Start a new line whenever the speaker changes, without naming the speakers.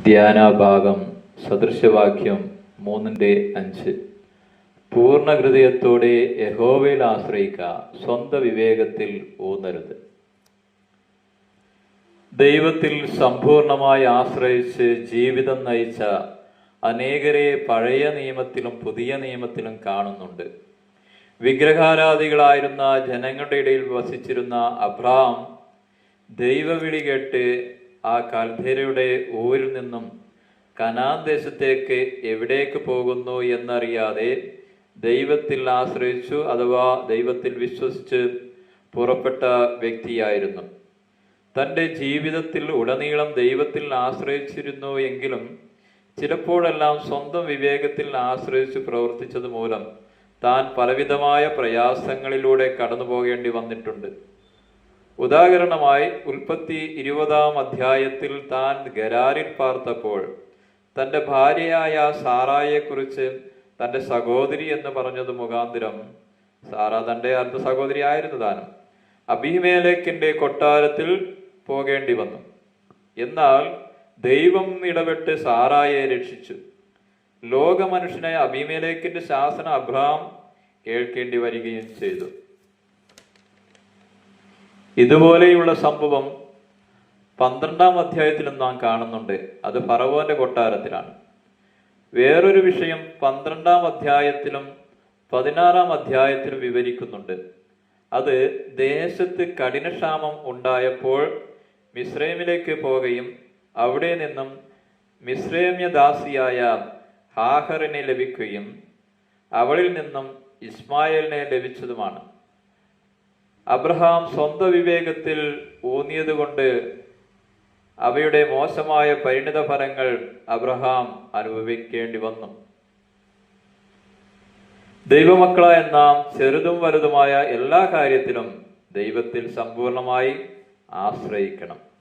ധ്യാനഭാഗം സദൃശവാക്യം മൂന്നിന്റെ അഞ്ച്. പൂർണ ഹൃദയത്തോടെ യഹോവയിൽ ആശ്രയിക്കുക സ്വന്തം വിവേകത്തിൽ ഊന്നരുത്. ദൈവത്തിൽ സമ്പൂർണമായി ആശ്രയിച്ച് ജീവിതം നയിച്ച അനേകരെ പഴയ നിയമത്തിലും പുതിയ നിയമത്തിലും കാണുന്നുണ്ട്. വിഗ്രഹാരാധികളായിരുന്ന ജനങ്ങളുടെ ഇടയിൽ വസിച്ചിരുന്ന അബ്രഹാം ദൈവവിളി കേട്ട് ആ കാൽധേരയുടെ ഊരിൽ നിന്നും കനാൻ ദേശത്തേക്ക് എവിടേക്ക് പോകുന്നു എന്നറിയാതെ ദൈവത്തിൽ ആശ്രയിച്ചു അഥവാ ദൈവത്തിൽ വിശ്വസിച്ച് പുറപ്പെട്ട വ്യക്തിയായിരുന്നു. തന്റെ ജീവിതത്തിൽ ഉടനീളം ദൈവത്തിൽ ആശ്രയിച്ചിരുന്നു എങ്കിലും ചിലപ്പോഴെല്ലാം സ്വന്തം വിവേകത്തിൽ ആശ്രയിച്ച് പ്രവർത്തിച്ചത് മൂലം താൻ പലവിധമായ പ്രയാസങ്ങളിലൂടെ കടന്നു പോകേണ്ടി വന്നിട്ടുണ്ട്. ഉദാഹരണമായി ഉൽപ്പത്തി ഇരുപതാം അധ്യായത്തിൽ താൻ ഗരാരിൽ പാർത്തപ്പോൾ തന്റെ ഭാര്യയായ സാറായെക്കുറിച്ച് തന്റെ സഹോദരി എന്ന് പറഞ്ഞത് മുഖാന്തിരം. സാറ തന്റെ അർദ്ധ സഹോദരി ആയിരുന്നു താനും. അഭിമേലേക്കിന്റെ കൊട്ടാരത്തിൽ പോകേണ്ടി വന്നു. എന്നാൽ ദൈവം ഇടപെട്ട് സാറായെ രക്ഷിച്ചു. ലോകമനുഷ്യനെ അഭിമേലേക്കിന്റെ ശാസന അബ്രഹാം കേൾക്കേണ്ടി വരികയും ചെയ്തു. ഇതുപോലെയുള്ള സംഭവം പന്ത്രണ്ടാം അധ്യായത്തിലും നാം കാണുന്നുണ്ട്. അത് ഫറവോന്റെ കൊട്ടാരത്തിലാണ്. വേറൊരു വിഷയം പന്ത്രണ്ടാം അധ്യായത്തിലും പതിനാറാം അധ്യായത്തിലും വിവരിക്കുന്നുണ്ട്. അത് ദേശത്ത് കഠിനക്ഷാമം ഉണ്ടായപ്പോൾ മിശ്രൈമിലേക്ക് പോകുകയും അവിടെ നിന്നും മിശ്രൈമ്യദാസിയായ ഹാഹറിനെ ലഭിക്കുകയും അവളിൽ നിന്നും ഇസ്മായേലിനെ ലഭിച്ചതുമാണ്. അബ്രഹാം സ്വന്തം വിവേകത്തിൽ ഊന്നിയതുകൊണ്ട് അവയുടെ മോശമായ പരിണിത ഫലങ്ങൾ അബ്രഹാം അനുഭവിക്കേണ്ടി വന്നു. ദൈവമക്കളായ നാം ചെറുതും വലുതുമായ എല്ലാ കാര്യത്തിലും ദൈവത്തിൽ സമ്പൂർണമായി ആശ്രയിക്കണം.